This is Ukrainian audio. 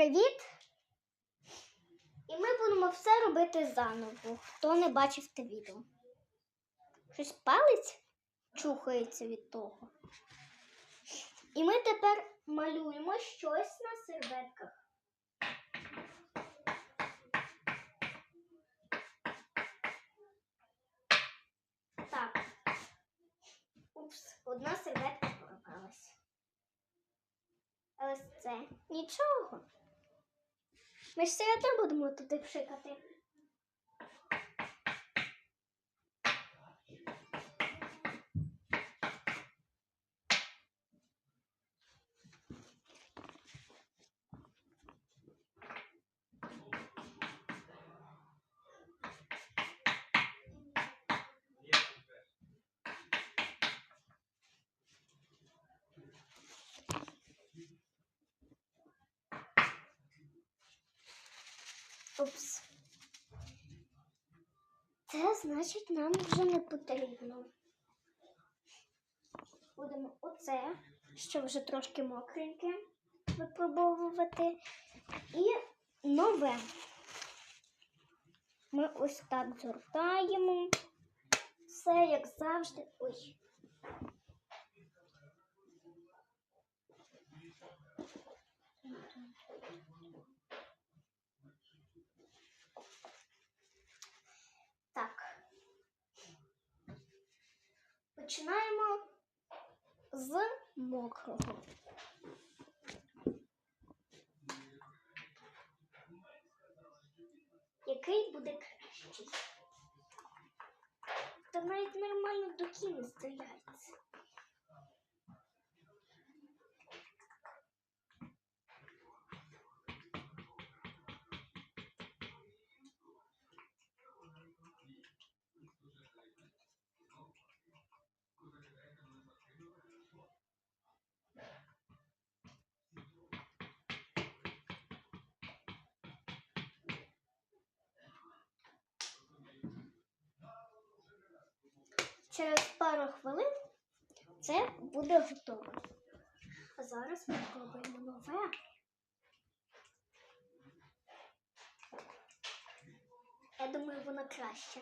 Привіт! І ми будемо все робити заново. Хто не бачив те відео. Щось палець чухається від того. І ми тепер малюємо щось на серветках. Так. Упс, одна серветка порвалась. Але це нічого. Ми ж все одно будемо туди пшикати. Упс. Це значить нам вже не потрібно. Будемо оце, що вже трошки мокреньке, випробовувати. І нове. Ми ось так згортаємо. Все як завжди. Ой. Так. Починаємо з мокрого. Який буде кращий? Та навіть нормально до кіни стріляється. Через пару хвилин це буде готово. А зараз ми пробуємо нове. Я думаю, воно краще.